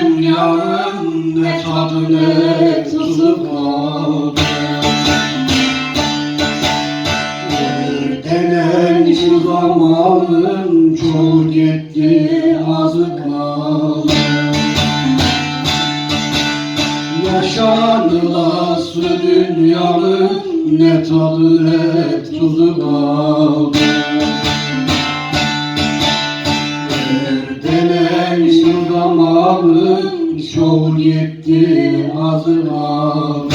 Dünyanın tadı ne tuzu kaldı şu zamanın çoğu gitti azı kaldı. Yaşanılası dünyanın ne tadı ne tuzu kaldı zamanın çoğu gitti azı kaldı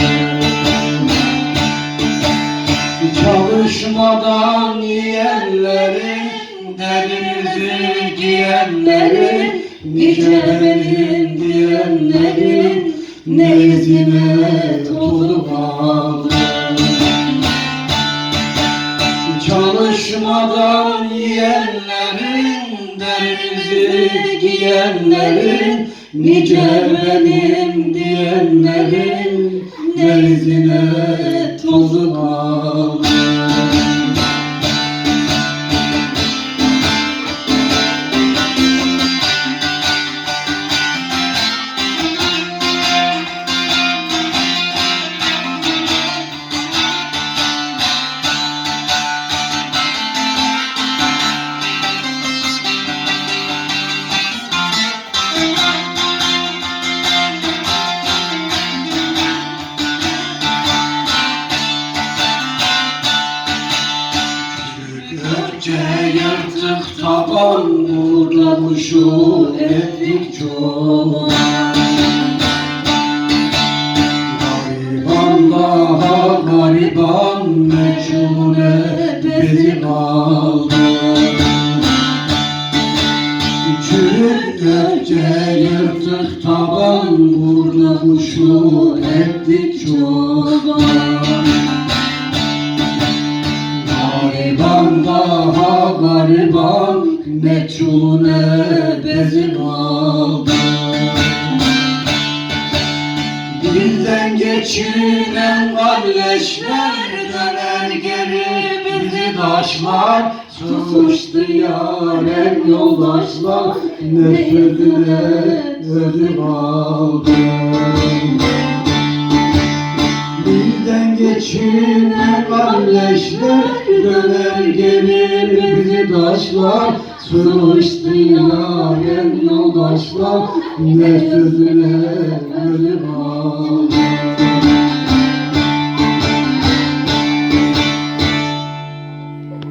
Çalışmadan yiyenlerin, derimizi giyenlerin, nice benim diyenlerin, ne tozu kaldı. Çalışmadan yiyenlerin, derimizi giyenlerin, nice benim diyenlerin, ne izine tozu kaldı. Gökçe yırtık taban burada kuşu ettik çok Gariban daha gariban meçhule bezi kaldı Çürük gökçe yırtık taban burada kuşu ettik çok gariban Meçhul ne bezi kaldı Bizden geçinen kardeşler Döner geri bizi taşlar. Susmuştu yarem yoldaşlar Ne sözüne özü kaldı Bizden geçinen kardeşler. Döner gelir bizi taşlar. Sığıştı yarem yoldaşlar. Ne sözüne ölüm